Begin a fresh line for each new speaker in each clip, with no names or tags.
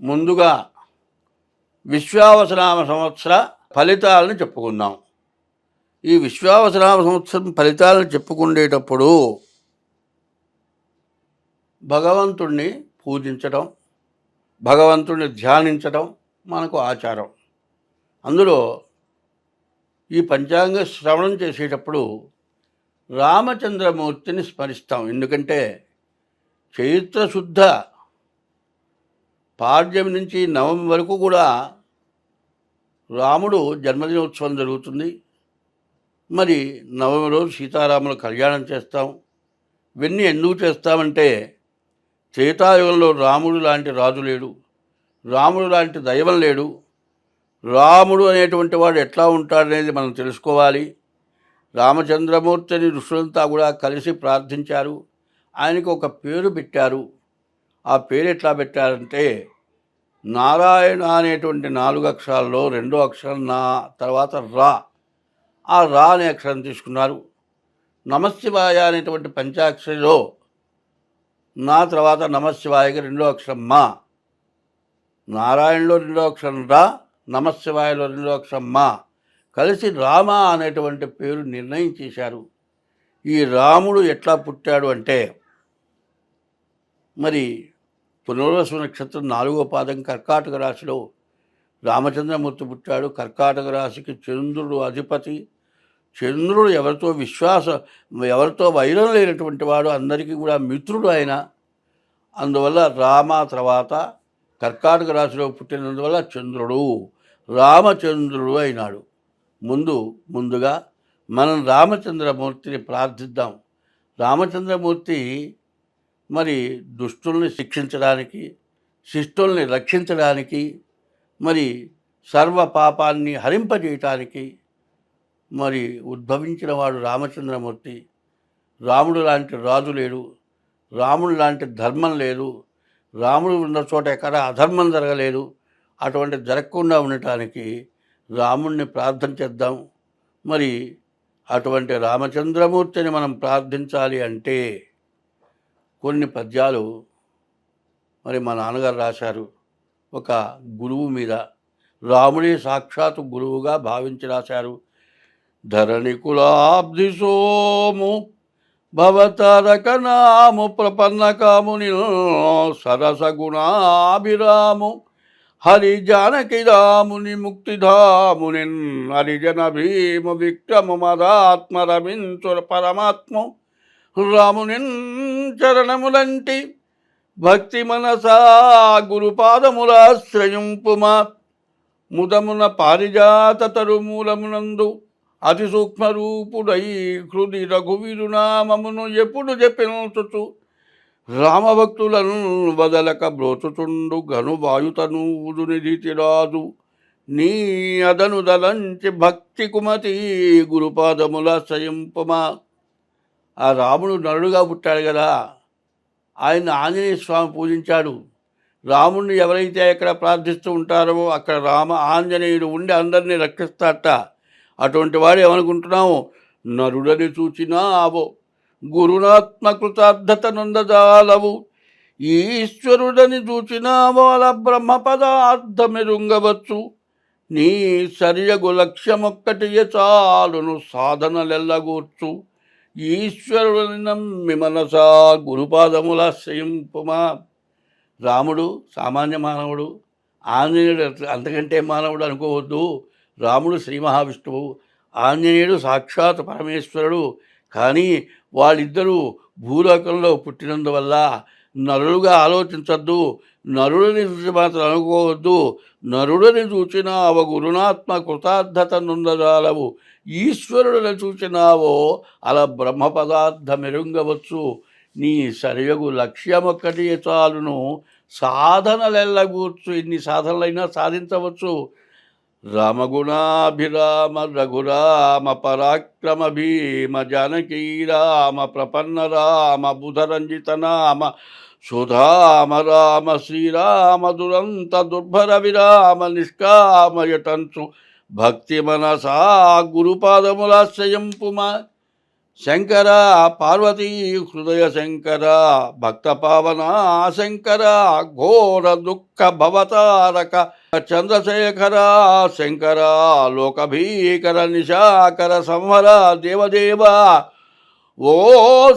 ముందుగా విశ్వావసనామ సంవత్సర ఫలితాలను చెప్పుకుందాం. ఈ విశ్వావసనామ సంవత్సరం ఫలితాలను చెప్పుకునేటప్పుడు భగవంతుణ్ణి పూజించడం భగవంతుణ్ణి ధ్యానించడం మనకు ఆచారం. అందులో ఈ పంచాంగ శ్రవణం చేసేటప్పుడు రామచంద్రమూర్తిని స్మరిస్తాం. ఎందుకంటే చైత్ర శుద్ధ పాడ్యం నుంచి నవమి వరకు కూడా రాముడు జన్మదినోత్సవం జరుగుతుంది. మరి నవమి రోజు సీతారాముల కళ్యాణం చేస్తాం. ఇవన్నీ ఎందుకు చేస్తామంటే త్రేతాయుగంలో రాముడు లాంటి రాజు లేడు. రాముడు లాంటి దైవం లేడు. రాముడు అనేటువంటి వాడు ఎట్లా ఉంటాడనేది మనం తెలుసుకోవాలి. రామచంద్రమూర్తిని ఋషులంతా కూడా కలిసి ప్రార్థించారు. ఆయనకు ఒక పేరు పెట్టారు. ఆ పేరు ఎట్లా పెట్టారంటే నారాయణ అనేటువంటి నాలుగు అక్షరాల్లో రెండో అక్షరం నా తర్వాత రా. ఆ రా అనే అక్షరం తీసుకున్నారు. నమశివాయ అనేటువంటి పంచాక్షరిలో నా తర్వాత నమశివాయకి రెండో అక్షరం మా. నారాయణలో రెండో అక్షరం రా నమశివాయలో రెండో అక్షరం మా. కలిసి రామ అనేటువంటి పేరు నిర్ణయం చేశారు. ఈ రాముడు ఎట్లా పుట్టాడు అంటే మరి పునర్వసు నక్షత్రం నాలుగో పాదం కర్కాటక రాశిలో రామచంద్రమూర్తి పుట్టాడు. కర్కాటక రాశికి చంద్రుడు అధిపతి. చంద్రుడు ఎవరితో విశ్వాస ఎవరితో వైరం లేనటువంటి వాడు అందరికీ కూడా మిత్రుడు ఆయన. అందువల్ల రామ తర్వాత కర్కాటక రాశిలో పుట్టినందువల్ల చంద్రుడు రామచంద్రుడు అయినాడు. ముందు ముందుగా మనం రామచంద్రమూర్తిని ప్రార్థిద్దాం. రామచంద్రమూర్తి మరి దుష్టుల్ని శిక్షించడానికి శిష్టుల్ని రక్షించడానికి మరి సర్వ పాపాన్ని హరింపజేయటానికి మరి ఉద్భవించిన వాడు రామచంద్రమూర్తి. రాముడు లాంటి రాజు లేడు. రాముడు లాంటి ధర్మం లేదు. రాముడు ఉన్న చోట ఎక్కడ అధర్మం జరగలేదు. అటువంటి జరగకుండా ఉండటానికి రాముణ్ణి ప్రార్థన చేద్దాం. మరి అటువంటి రామచంద్రమూర్తిని మనం ప్రార్థించాలి అంటే కొన్ని పద్యాలు మరి మా నాన్నగారు రాశారు. ఒక గురువు మీద రాముడే సాక్షాత్ గురువుగా భావించి రాశారు. ధరణి కులాబ్ధి సోము భవతరకనాము ప్రపన్న కాముని సరస గుణాభిరాము హరి జానకి రాముని ముక్తిధాముని హరిజన భీమ విక్రమ మదాత్మ రవించుర పరమాత్మ రామునిన్ చరణములంటి భక్తి మనసా గురుపాదములాశ్రయింపుమా. ముదమున పారిజాత తరుమూలమునందు అతి సూక్ష్మరూపుడై హృది రఘువీరునామమును ఎప్పుడు చెప్పినచుచు రామభక్తులను వదలక బ్రోచుచుండు గను వాయుతనూదు నిధితిరాదు నీ అదను దలంచి భక్తి కుమతి గురుపాదముల సయంపమా ఆ రాముడు నరుడుగా పుట్టాడు కదా. ఆయన ఆంజనేయ స్వామి పూజించాడు. రాముడిని ఎవరైతే ఎక్కడ ప్రార్థిస్తూ ఉంటారో అక్కడ రామ ఆంజనేయుడు ఉండి అందరినీ రక్షిస్తాట అటువంటి వాడు ఏమనుకుంటున్నావు? నరుడని చూచినావో గురునాత్మకృతార్థత నొందజాలవు. ఈశ్వరుడని చూచినావో అలా బ్రహ్మ పదార్థమెరుంగవచ్చు. నీ సరియగు లక్ష్యమొక్కటి చాలును సాధనలెల్లగూర్చు. ఈశ్వరుని మిమనసా గురుపాదముల శ్రయింపుమా రాముడు సామాన్య మానవుడు ఆంజనేయుడు అంతకంటే మానవుడు అనుకోవద్దు. రాముడు శ్రీ మహావిష్ణువు ఆంజనేయుడు సాక్షాత్ పరమేశ్వరుడు. కానీ వాళ్ళిద్దరూ భూలోకంలో పుట్టినందువల్ల నరులుగా ఆలోచించద్దు నరుడిని చూసి మాత్రం అనుకోవద్దు నరుడిని చూచినా అవ గురునాత్మ కృతార్థత నుందజాలవు ఈశ్వరుడిని చూచినావో అలా బ్రహ్మ పదార్థం మెరుంగవచ్చు నీ సరియగు లక్ష్యమొక్కటి చాలును. సాధనలెల్లగూర్చు ఎన్ని సాధనలైనా సాధించవచ్చు. రామగుణాభిరామ రఘురామ పరాక్రమ భీమ జానకీ రామ ప్రపన్న రామ బుధరంజిత నామ సుధామ రామ శ్రీరామ దురంత దుర్భర విరామ నిష్కామయటంచు భక్తి మనసా గురుపాదములాశ్రయంపుమా శంకర పార్వతీ హృదయ శంకర భక్త పావన శంకర ఘోర దుఃఖ భవతారక చంద్రశేఖర శంకర లోకభీకర నిశాకర సంహర దేవదేవ. ఓ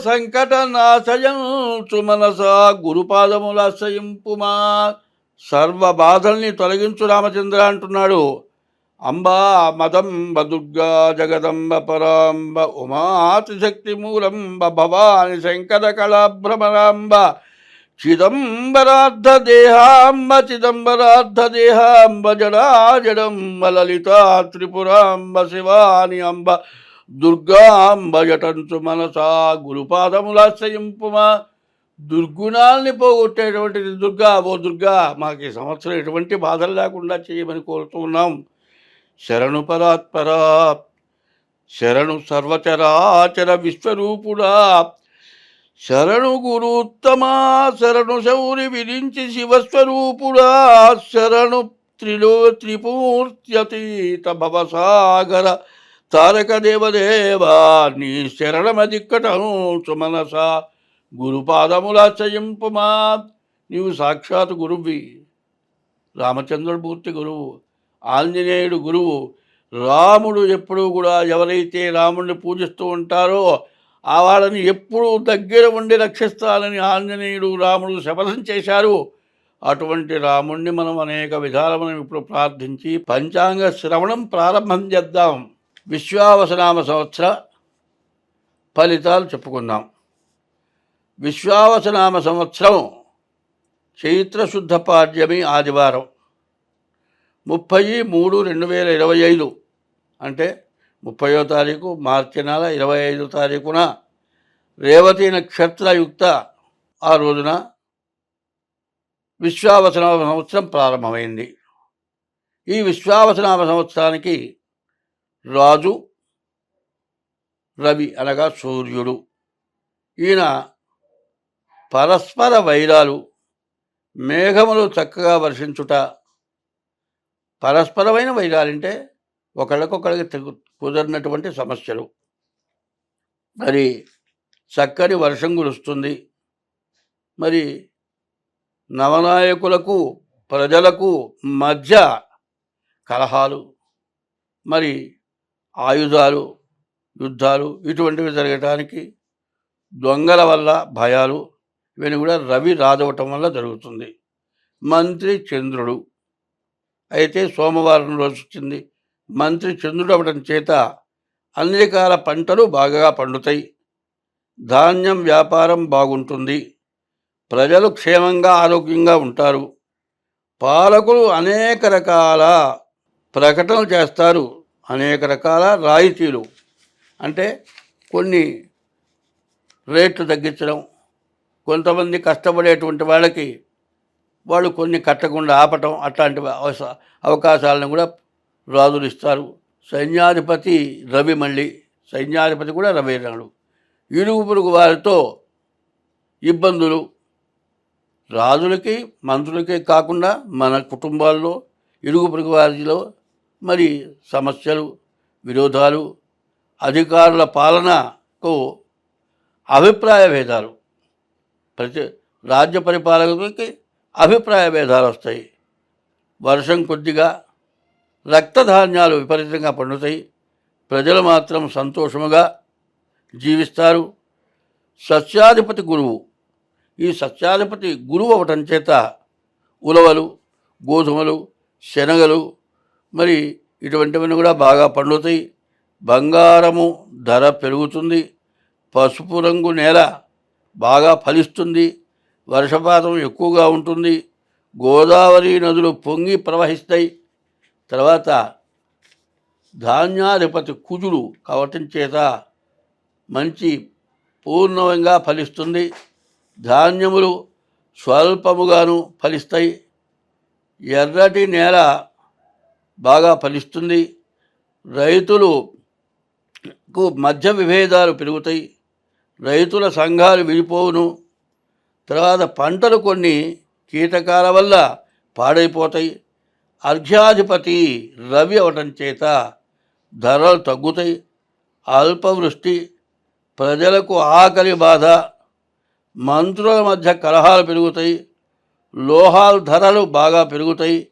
సంకట నాశయంచు మనస గురుపాదములాశ్రయింపుమా సర్వ బాధల్ని తొలగించు రామచంద్ర అంటున్నాడు. అంబా మదంబ దుర్గా జగదంబ పరాంబ ఉమాతిశక్తి మూలంబ భవాని శంకర కళాభ్రమరాంబ. చిదంబరార్థ దేహాంబ చిదంబరార్థ దేహాంబ జడాజడంబ లలిత త్రిపురాంబ శివాని అంబ దుర్గాంబ జటంచు మనసా గురుపాదములాశ్రయింపుమా దుర్గుణాల్ని పోగొట్టేటువంటిది దుర్గా. ఓ దుర్గా మాకు ఈ సంవత్సరం ఎటువంటి బాధలు లేకుండా చేయమని కోరుతూ ఉన్నాం. శరణు పరాత్పరా శరణు సర్వచరాచర విశ్వరూపుడా. శరణు గురుత్తమా శరణు శౌరి విరించి శివస్వరూపుడా శరణు త్రిలో త్రిపూర్త్యతీత భవసాగర తారక దేవదేవా నీ శరణమదిక్కటం సుమనస గురుపాదములాచయింపుమా నీవు సాక్షాత్ గురువి రామచంద్రమూర్తి గురువు. ఆంజనేయుడు గురువు. రాముడు ఎప్పుడూ కూడా ఎవరైతే రాముడిని పూజిస్తూ ఉంటారో ఆ వాళ్ళని ఎప్పుడూ దగ్గర ఉండి రక్షిస్తానని ఆంజనేయుడు రాముడు శపథం చేశారు. అటువంటి రాముణ్ణి మనం అనేక విధాల మనం ఇప్పుడు ప్రార్థించి పంచాంగ శ్రవణం ప్రారంభం చేద్దాం. విశ్వావసనామ సంవత్సర ఫలితాలు చెప్పుకుందాం. విశ్వావసనామ సంవత్సరం చైత్రశుద్ధ పాడ్యమి ఆదివారం ముప్పై మూడు రెండు వేల ఇరవై ఐదు. అంటే ముప్పయో తారీఖు మార్చి నెల ఇరవై ఐదు తారీఖున రేవతి నక్షత్రయుక్త ఆ రోజున విశ్వావసనామ సంవత్సరం ప్రారంభమైంది. ఈ విశ్వావసనామ సంవత్సరానికి రాజు రవి అనగా సూర్యుడు. ఈయన పరస్పర వైరాలు మేఘములు చక్కగా వర్షించుట పరస్పరమైన వైరాలంటే ఒకళ్ళకొకళ్ళకి తెగు కుదరినటువంటి సమస్యలు. మరి చక్కని వర్షం కురుస్తుంది. మరి నవనాయకులకు ప్రజలకు మధ్య కలహాలు మరి ఆయుధాలు యుద్ధాలు ఇటువంటివి జరగటానికి దొంగల వల్ల భయాలు ఇవన్నీ కూడా రవి రాదవటం వల్ల జరుగుతుంది. మంత్రి చంద్రుడు. అయితే సోమవారం రోజు వచ్చింది. మంత్రి చంద్రుడు అవడం చేత అన్ని రకాల పంటలు బాగా పండుతాయి. ధాన్యం వ్యాపారం బాగుంటుంది. ప్రజలు క్షేమంగా ఆరోగ్యంగా ఉంటారు. పాలకులు అనేక రకాల ప్రకటనలు చేస్తారు. అనేక రకాల రాయితీలు. అంటే కొన్ని రేట్లు తగ్గించడం కొంతమంది కష్టపడేటువంటి వాళ్ళకి వాళ్ళు కొన్ని కట్టకుండా ఆపటం అట్లాంటి అవకాశాలను కూడా రాజులు ఇస్తారు. సైన్యాధిపతి రవి మళ్ళీ సైన్యాధిపతి కూడా రవి రాడు. ఇరుగు పొరుగు వారితో ఇబ్బందులు. రాజులకి మంత్రులకి కాకుండా మన కుటుంబాల్లో ఇరుగు పొరుగు వారిలో మరి సమస్యలు విరోధాలు అధికారుల పాలనకు అభిప్రాయ భేదాలు. ప్రతి రాజ్య పరిపాలకులకి అభిప్రాయ భేదాలు వస్తాయి. వర్షం కొద్దిగా రక్తధాన్యాలు విపరీతంగా పండుతాయి. ప్రజలు మాత్రం సంతోషముగా జీవిస్తారు. సత్యాధిపతి గురువు. ఈ సత్యాధిపతి గురువు అవటం చేత ఉలవలు గోధుమలు శనగలు మరి ఇటువంటివన్నీ కూడా బాగా పండుతాయి. బంగారము ధర పెరుగుతుంది. పసుపు రంగు నేల బాగా ఫలిస్తుంది. వర్షపాతం ఎక్కువగా ఉంటుంది. గోదావరి నదులు పొంగి ప్రవహిస్తాయి. తర్వాత ధాన్యాధిపతి కుజుడు కావటం చేత మంచి పూర్ణంగా ఫలిస్తుంది. ధాన్యములు స్వల్పముగాను ఫలిస్తాయి. ఎర్రటి నేల బాగా ఫలిస్తుంది. రైతులకు మధ్య విభేదాలు పెరుగుతాయి. రైతుల సంఘాలు విడిపోవును. తర్వాత పంటలు కొన్ని కీటకాల వల్ల పాడైపోతాయి. అర్ఘ్యాధిపతి రవి అవటం చేత ధరలు తగ్గుతాయి. అల్పవృష్టి ప్రజలకు ఆకలి బాధ మంత్రుల మధ్య కలహాలు పెరుగుతాయి. లోహాల ధరలు బాగా పెరుగుతాయి.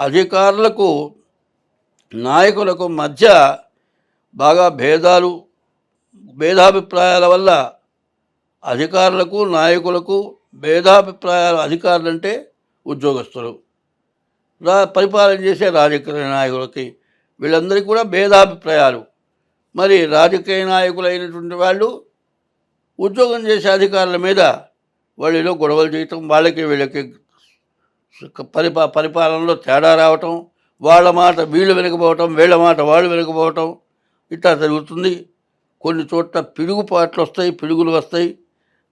అధికారులకు నాయకులకు మధ్య బాగా భేదాలు భేదాభిప్రాయాల వల్ల అధికారులకు నాయకులకు భేదాభిప్రాయాలు అధికారులంటే ఉద్యోగస్తులు. రా పరిపాలన చేసే రాజకీయ నాయకులకి వీళ్ళందరికీ కూడా భేదాభిప్రాయాలు. మరి రాజకీయ నాయకులైనటువంటి వాళ్ళు ఉద్యోగం చేసే అధికారుల మీద వాళ్ళలో గొడవలు చేయటం వాళ్ళకి వీళ్ళకి పరిపా పరిపాలనలో తేడా రావటం వాళ్ళ మాట వీళ్ళు వెనకపోవటం వీళ్ళ మాట వాళ్ళు వెనకపోవటం ఇట్లా జరుగుతుంది. కొన్ని చోట్ల పిడుగుపాట్లు వస్తాయి పిడుగులు వస్తాయి.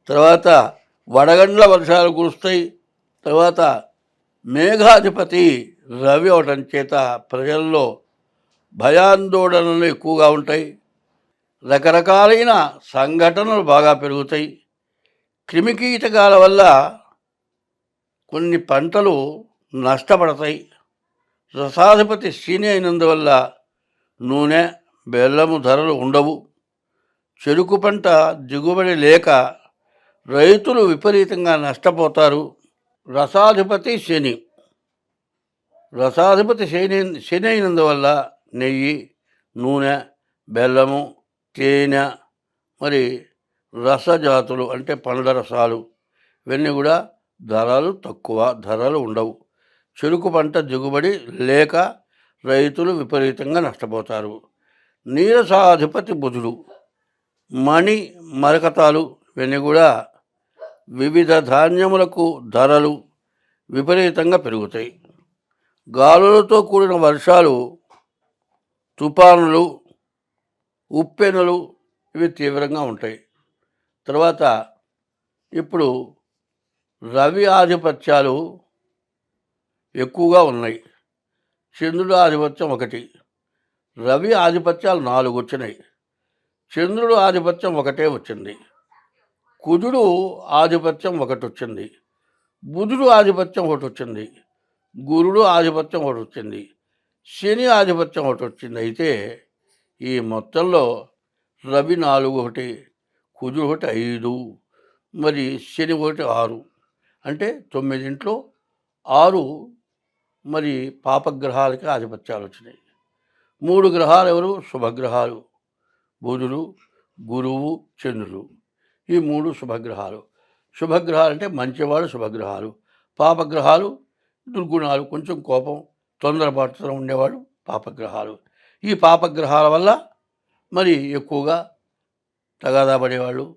తర్వాత వడగండ్ల వర్షాలు కురుస్తాయి. తర్వాత మేఘాధిపతి రవి అవటం చేత ప్రజల్లో భయాందోళనలు ఎక్కువగా ఉంటాయి. రకరకాలైన సంఘటనలు బాగా పెరుగుతాయి. క్రిమికీటకాల వల్ల కొన్ని పంటలు నష్టపడతాయి. రసాధిపతి శని అయినందువల్ల నూనె బెల్లము ధరలు ఉండవు. చెరుకు పంట దిగుబడి లేక రైతులు విపరీతంగా నష్టపోతారు. రసాధిపతి శని. రసాధిపతి శని శని అయినందువల్ల నెయ్యి నూనె బెల్లము తేనె మరి రసజాతులు అంటే పండ్ల రసాలు ఇవన్నీ కూడా ధరలు తక్కువ ధరలు ఉండవు. చెరుకు పంట దిగుబడి లేక రైతులు విపరీతంగా నష్టపోతారు. నీరసాధిపతి బుధుడు. మణి మరకతాలు ఇవన్నీ కూడా వివిధ ధాన్యములకు ధరలు విపరీతంగా పెరుగుతాయి. గాలులతో కూడిన వర్షాలు తుఫానులు ఉప్పెనులు ఇవి తీవ్రంగా ఉంటాయి. తర్వాత ఇప్పుడు రవి ఆధిపత్యాలు ఎక్కువగా ఉన్నాయి. చంద్రుడు ఆధిపత్యం ఒకటి రవి ఆధిపత్యాలు నాలుగు వచ్చినాయి. చంద్రుడు ఆధిపత్యం ఒకటే వచ్చింది. కుజుడు ఆధిపత్యం ఒకటి వచ్చింది బుధుడు ఆధిపత్యం ఒకటి వచ్చింది గురుడు ఆధిపత్యం ఒకటి వచ్చింది శని ఆధిపత్యం ఒకటి వచ్చింది అయితే ఈ మొత్తంలో రవి నాలుగు ఒకటి కుజుడు ఒకటి ఐదు మరి శని ఒకటి ఆరు. అంటే తొమ్మిదింట్లో ఆరు మరి పాపగ్రహాలకి ఆధిపత్యాలు వచ్చినాయి మూడు గ్రహాలు ఎవరు శుభగ్రహాలు. బుధుడు గురువు చంద్రుడు. ఈ మూడు శుభగ్రహాలు. శుభగ్రహాలు అంటే మంచివాడు శుభగ్రహాలు. పాపగ్రహాలు దుర్గుణాలు కొంచెం కోపం తొందరపాటుతో ఉండేవాడు పాపగ్రహాలు. ఈ పాపగ్రహాల వల్ల మరి ఎక్కువగా తగాదా పడేవాళ్ళు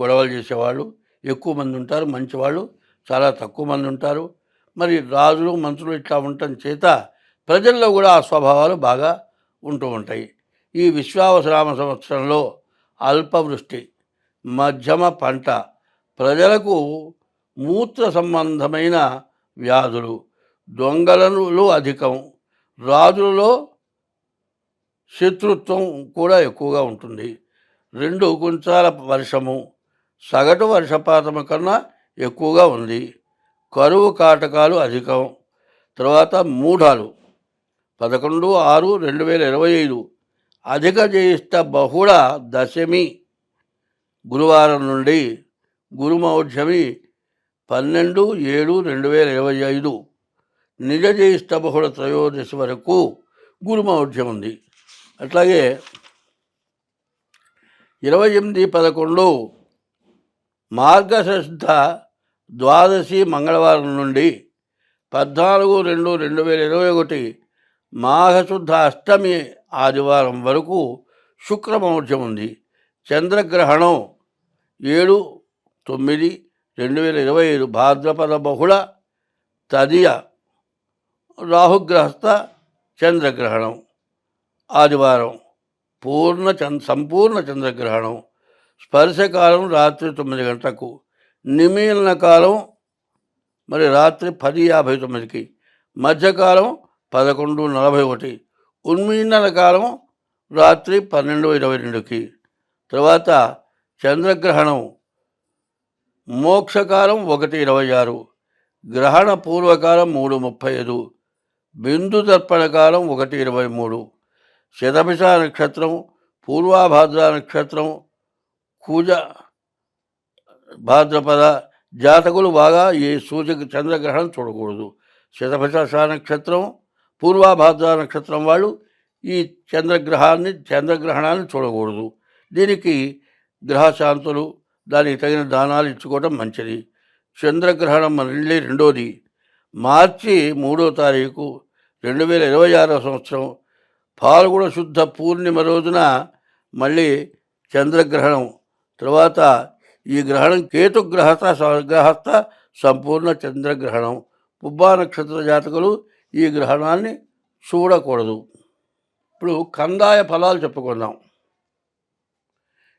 గొడవలు చేసేవాళ్ళు ఎక్కువ మంది ఉంటారు మంచివాళ్ళు చాలా తక్కువ మంది ఉంటారు. మరి రాజులు మంత్రులు ఇట్లా ఉండటం చేత ప్రజల్లో కూడా ఆ స్వభావాలు బాగా ఉంటూ ఉంటాయి. ఈ విశ్వావసరామ సంవత్సరంలో అల్పవృష్టి మధ్యమ పంట. ప్రజలకు మూత్ర సంబంధమైన వ్యాధులు. దొంగలను అధికం. రాజులలో శత్రుత్వం కూడా ఎక్కువగా ఉంటుంది. రెండు గుంచాల వర్షము. సగటు వర్షపాతం కన్నా ఎక్కువగా ఉంది. కరువు కాటకాలు అధికం. తర్వాత మూఢాలు. పదకొండు ఆరు రెండు వేల ఇరవై ఐదు. అధిక జ్యేష్ఠ బహుళ దశమి గురువారం నుండి గురుమౌఢ్యమి పన్నెండు ఏడు రెండు వేల ఇరవై ఐదు నిజ జ్యేష్ఠ బహుళ త్రయోదశి వరకు గురుమౌఢ్యం ఉంది. అట్లాగే ఇరవై ఎనిమిది పదకొండు మార్గశ్రద్ధ ద్వాదశి మంగళవారం నుండి పద్నాలుగు రెండు రెండు వేల ఇరవై ఒకటి మాఘశుద్ధ అష్టమి ఆదివారం వరకు శుక్రమౌఢ్యం ఉంది. చంద్రగ్రహణం ఏడు తొమ్మిది రెండు వేల ఇరవై ఐదు భాద్రపద బహుళ తదియ రాహుగ్రహస్థ చంద్రగ్రహణం. ఆదివారం పూర్ణ చంద్ సంపూర్ణ చంద్రగ్రహణం. స్పర్శకాలం రాత్రి తొమ్మిది గంటలకు. నిమీలన కాలం మరి రాత్రి పది యాభై తొమ్మిదికి. మధ్యకాలం పదకొండు నలభై ఒకటి. ఉన్మీలన కాలం రాత్రి పన్నెండు ఇరవై రెండుకి. తర్వాత చంద్రగ్రహణం. మోక్షకాలం ఒకటి ఇరవై ఆరు. గ్రహణ పూర్వకాలం మూడు ముప్పై ఐదు. బిందు తర్పణ కాలం ఒకటి ఇరవై మూడు. శతభిష నక్షత్రం పూర్వాభాద్ర నక్షత్రం కూజ భాద్రపద జాతకులు బాగా ఈ సూర్య చంద్రగ్రహణం చూడకూడదు. శతభిష నక్షత్రం పూర్వాభాద్ర నక్షత్రం వాళ్ళు ఈ చంద్రగ్రహాన్ని చంద్రగ్రహణాన్ని చూడకూడదు. దీనికి గ్రహశాంతులు దానికి తగిన దానాలు ఇచ్చుకోవడం మంచిది. చంద్రగ్రహణం మళ్ళీ రెండోది. మార్చి మూడో తారీఖు రెండు వేల ఇరవై ఆరో సంవత్సరం. పాల్గొన శుద్ధ పూర్ణిమ రోజున మళ్ళీ చంద్రగ్రహణం. తర్వాత ఈ గ్రహణం కేతుగ్రహస్థ గ్రహస్థ సంపూర్ణ చంద్రగ్రహణం. పుబ్బా నక్షత్ర జాతకులు ఈ గ్రహణాన్ని చూడకూడదు. ఇప్పుడు కందాయ ఫలాలు చెప్పుకుందాం.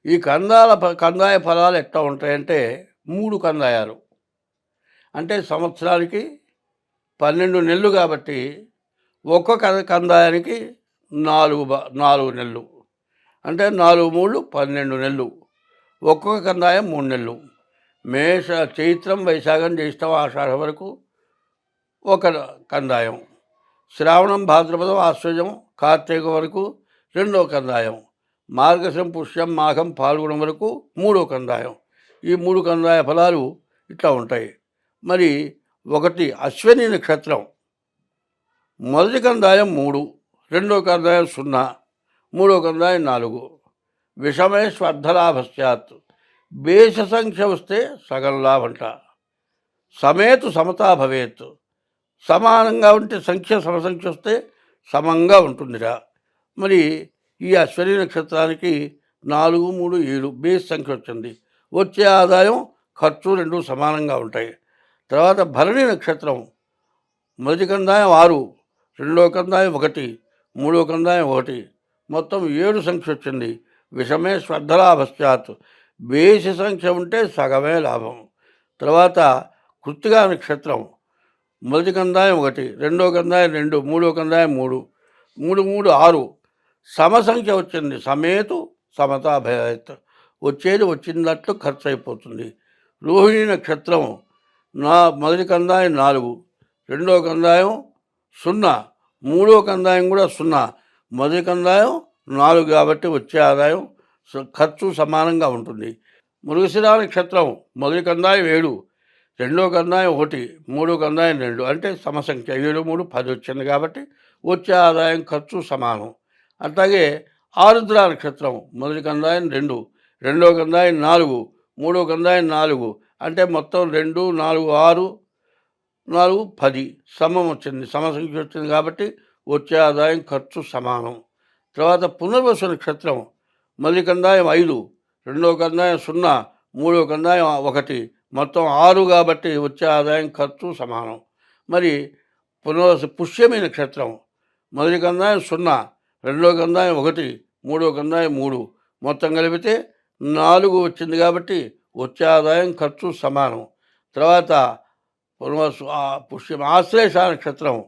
ఈ కందాల ఫ- కందాయ ఫలాలు ఎట్లా ఉంటాయంటే మూడు కందాయాలు. అంటే సంవత్సరానికి పన్నెండు నెలలు కాబట్టి ఒక్కొక్క కందాయానికి నాలుగు బ నాలుగు నెలలు. అంటే నాలుగు మూడు పన్నెండు నెలలు. ఒక్కొక్క కందాయం మూడు నెలలు. మేష చైత్రం వైశాఖం జ్యేష్టం ఆషాఢ వరకు ఒక కందాయం. శ్రావణం భాద్రపదం ఆశ్వజం కార్తీక వరకు రెండో కందాయం. మార్గశం పుష్యం మాఘం పాల్గొనడం వరకు మూడో కందాయం. ఈ మూడు కందాయ ఫలాలు ఇట్లా ఉంటాయి. మరి ఒకటి అశ్విని నక్షత్రం. మొదటి కందాయం మూడు రెండో కందాయం సున్నా మూడో కందాయం నాలుగు. విషమే స్వర్ధలాభశ్చాత్ బేష సంఖ్య వస్తే సగం లాభంట. సమేతు సమతా భవేత్. సమానంగా ఉంటే సంఖ్య సమసంఖ్య వస్తే సమంగా ఉంటుందిరా. మరి ఈ అశ్వని నక్షత్రానికి నాలుగు మూడు ఏడు బేస్ సంఖ్య వచ్చింది. వచ్చే ఆదాయం ఖర్చు రెండు సమానంగా ఉంటాయి. తర్వాత భరణి నక్షత్రం. మొదటి కందాయం ఆరు రెండో కందాయం ఒకటి మూడో కందాయం ఒకటి. మొత్తం ఏడు సంఖ్య వచ్చింది. విషమే శ్రద్ధలాభశ్చాత్. బేసి సంఖ్య ఉంటే సగమే లాభం. తర్వాత కృత్తిగా నక్షత్రం. మొదటి కందాయం ఒకటి రెండో కందాయం రెండు మూడో కందాయం మూడు. మూడు మూడు ఆరు. సమసంఖ్య వచ్చింది. సమేతు సమతాభయత్ వచ్చేది వచ్చినట్లు ఖర్చు అయిపోతుంది రోహిణి నక్షత్రం నా మొదటి కందాయం నాలుగు రెండో కందాయం సున్నా మూడో కందాయం కూడా సున్నా. మొదటి కందాయం నాలుగు కాబట్టి వచ్చే ఆదాయం ఖర్చు సమానంగా ఉంటుంది. మృగశిరా నక్షత్రం మొదటి కందాయం ఏడు రెండో కందాయం ఒకటి మూడో కందాయం రెండు. అంటే సమసంఖ్య ఏడు మూడు పది వచ్చింది కాబట్టి వచ్చే ఆదాయం ఖర్చు సమానం. అట్లాగే ఆరుద్ర నక్షత్రం మొదటి కందాయం రెండు రెండో కందాయం నాలుగు మూడో కందాయం నాలుగు అంటే మొత్తం రెండు నాలుగు ఆరు నాలుగు పది సమం వచ్చింది. సమసంఖ్య వచ్చింది కాబట్టి వచ్చే ఆదాయం ఖర్చు సమానం. తర్వాత పునర్వసు నక్షత్రం మొదటి కందాయం ఐదు రెండో కందాయం సున్నా మూడో కందాయం ఒకటి మొత్తం ఆరు కాబట్టి వచ్చే ఆదాయం ఖర్చు సమానం. మరి పునర్వసు పుష్యమి నక్షత్రం మొదటి కందాయం సున్నా రెండో కందాయం ఒకటి మూడో కందాయం మూడు. మొత్తం కలిపితే నాలుగు వచ్చింది కాబట్టి వచ్చే ఆదాయం ఖర్చు సమానం. తర్వాత పుష్యం ఆశ్లేష నక్షత్రం.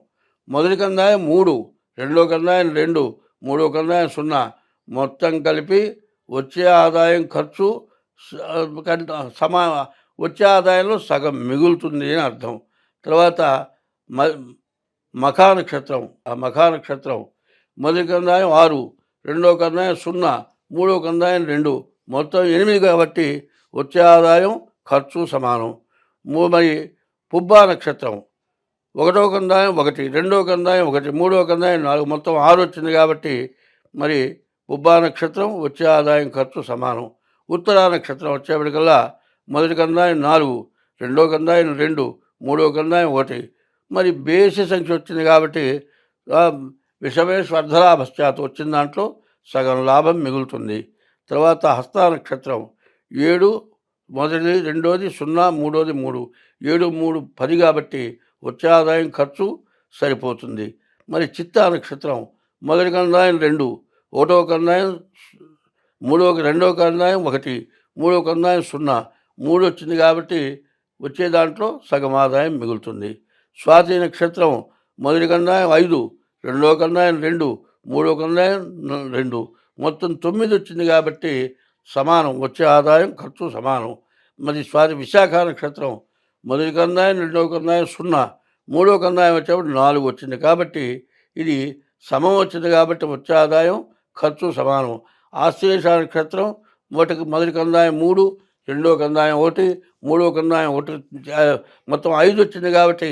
మొదటి కందాయం మూడు రెండో కందాయం రెండు మూడో కందాయం సున్నా. మొత్తం కలిపి వచ్చే ఆదాయం ఖర్చు స- కంట సమా వచ్చే ఆదాయంలో సగం మిగులుతుంది అని అర్థం. తర్వాత మ మఖా నక్షత్రం ఆ మఖా నక్షత్రం మొదటి కందాయం ఆరు రెండో కందాయం సున్నా మూడో కందాయం రెండు. మొత్తం ఎనిమిది కాబట్టి వచ్చే ఆదాయం ఖర్చు సమానం. మూ- మరి పుబ్బా నక్షత్రం. ఒకటో కందాయం ఒకటి రెండో కందాయం ఒకటి మూడో కందాయం నాలుగు. మొత్తం ఆరు వచ్చింది కాబట్టి మరి పుబ్బా నక్షత్రం వచ్చే ఆదాయం ఖర్చు సమానం. ఉత్తరా నక్షత్రం వచ్చేప్పటికల్లా మొదటి కందాయం నాలుగు రెండో కందాయం రెండు మూడో కందాయం ఒకటి. మరి బేసి సంఖ్య వచ్చింది కాబట్టి విషమే స్వర్ధలాభశ్చాత్ వచ్చిన దాంట్లో సగం లాభం మిగులుతుంది. తర్వాత హస్త నక్షత్రం ఏడు మొదటిది రెండోది సున్నా మూడోది మూడు. ఏడు మూడు పది కాబట్టి వచ్చే ఆదాయం ఖర్చు సరిపోతుంది. మరి చిత్తా నక్షత్రం మొదటి కందాయం రెండు ఒకటో కందాయం మూడో రెండో కందాయం ఒకటి మూడో కందాయం సున్నా. మూడు వచ్చింది కాబట్టి వచ్చే దాంట్లో సగం ఆదాయం మిగులుతుంది. స్వాతి నక్షత్రం. మొదటి కందాయం ఐదు రెండో కందాయం రెండు మూడో కందాయం రెండు. మొత్తం తొమ్మిది వచ్చింది కాబట్టి సమానం వచ్చే ఆదాయం ఖర్చు సమానం. మరి స్వాతి విశాఖ నక్షత్రం మొదటి కందాయం రెండో కందాయం సున్నా మూడో కందాయం వచ్చేప్పుడు నాలుగు వచ్చింది కాబట్టి ఇది సమం వచ్చింది కాబట్టి వచ్చే ఆదాయం ఖర్చు సమానం. ఆశ్లేష నక్షత్రం మొదటి మొదటి కందాయం మూడు రెండో కందాయం ఒకటి మూడో కందాయం ఒకటి మొత్తం ఐదు వచ్చింది కాబట్టి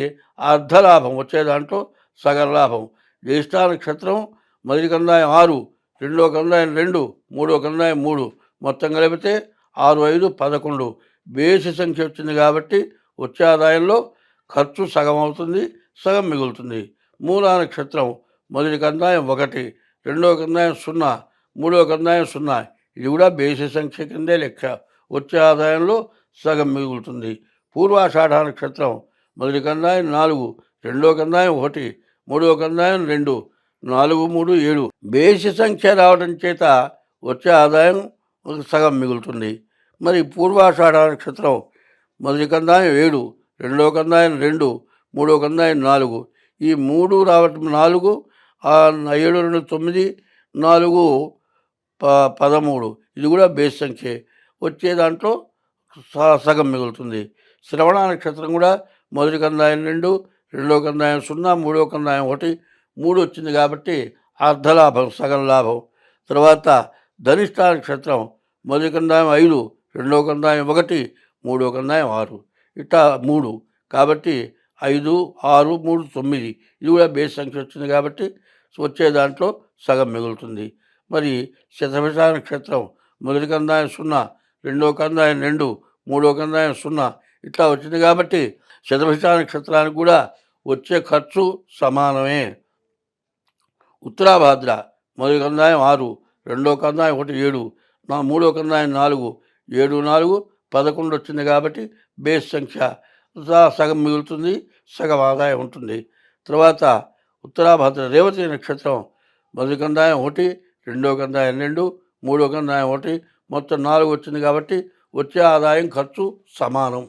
అర్ధ లాభం వచ్చే దాంట్లో సగం లాభం. జ్యేష్ఠ నక్షత్రం మొదటి కందాయం ఆరు రెండో కందాయం రెండు మూడో కందాయం మూడు. మొత్తం కలిపితే ఆరు ఐదు పదకొండు. బేసి సంఖ్య వచ్చింది కాబట్టి వచ్చే ఆదాయంలో ఖర్చు సగం అవుతుంది సగం మిగులుతుంది. మూలా నక్షత్రం మొదటి కందాయం ఒకటి రెండో కందాయం సున్నా మూడో కందాయం సున్నా. ఇది కూడా బేసి సంఖ్య కిందే లెక్క. వచ్చే ఆదాయంలో సగం మిగులుతుంది. పూర్వాషాఢ నక్షత్రం మొదటి కందాయం నాలుగు రెండో కందాయం ఒకటి మూడో కందాయం రెండు నాలుగు మూడు ఏడు. బేసి సంఖ్య రావడం చేత వచ్చే ఆదాయం ఒక సగం మిగులుతుంది. మరి పూర్వాషాఢ నక్షత్రం మొదటి కందాయం ఏడు రెండో కందాయం రెండు మూడో కందాయం నాలుగు. ఈ మూడు రావటం నాలుగు ఏడు రెండు తొమ్మిది నాలుగు ప పదమూడు. ఇది కూడా బేస్ సంఖ్య. వచ్చే దాంట్లో స- సగం మిగులుతుంది. శ్రవణ నక్షత్రం కూడా మొదటి కందాయం రెండు రెండో కందాయం సున్నా మూడో కందాయం ఒకటి మూడు వచ్చింది కాబట్టి అర్ధలాభం సగం లాభం. తర్వాత ధనిష్ట నక్షత్రం మొదటి కందాయం ఐదు రెండో కందాయం ఒకటి మూడో కందాయం ఆరు. ఇట్లా మూడు. కాబట్టి ఐదు ఆరు మూడు తొమ్మిది. ఇది కూడా బేస్ సంఖ్య వచ్చింది కాబట్టి వచ్చే దాంట్లో సగం మిగులుతుంది. మరి శతభిష నక్షత్రం మొదటి కందాయం సున్నా రెండో కందాయం రెండు మూడో కందాయం సున్నా. ఇట్లా వచ్చింది కాబట్టి శతభిష నక్షత్రానికి కూడా వచ్చే ఖర్చు సమానమే. ఉత్తరాభాద్ర మొదటి కందాయం ఆరు రెండో కందాయం ఒకటి ఏడు నా మూడో కందాయం నాలుగు ఏడు నాలుగు పదకొండు వచ్చింది కాబట్టి బేస్ సంఖ్య. సగం మిగులుతుంది సగం ఆదాయం ఉంటుంది. తర్వాత ఉత్తరాభాద్ర రేవతి నక్షత్రం మొదటి కందాయం ఒకటి రెండో కందాయం రెండు మూడో కందాయం ఒకటి మొత్తం నాలుగు వచ్చింది కాబట్టి వచ్చే ఆదాయం ఖర్చు సమానం.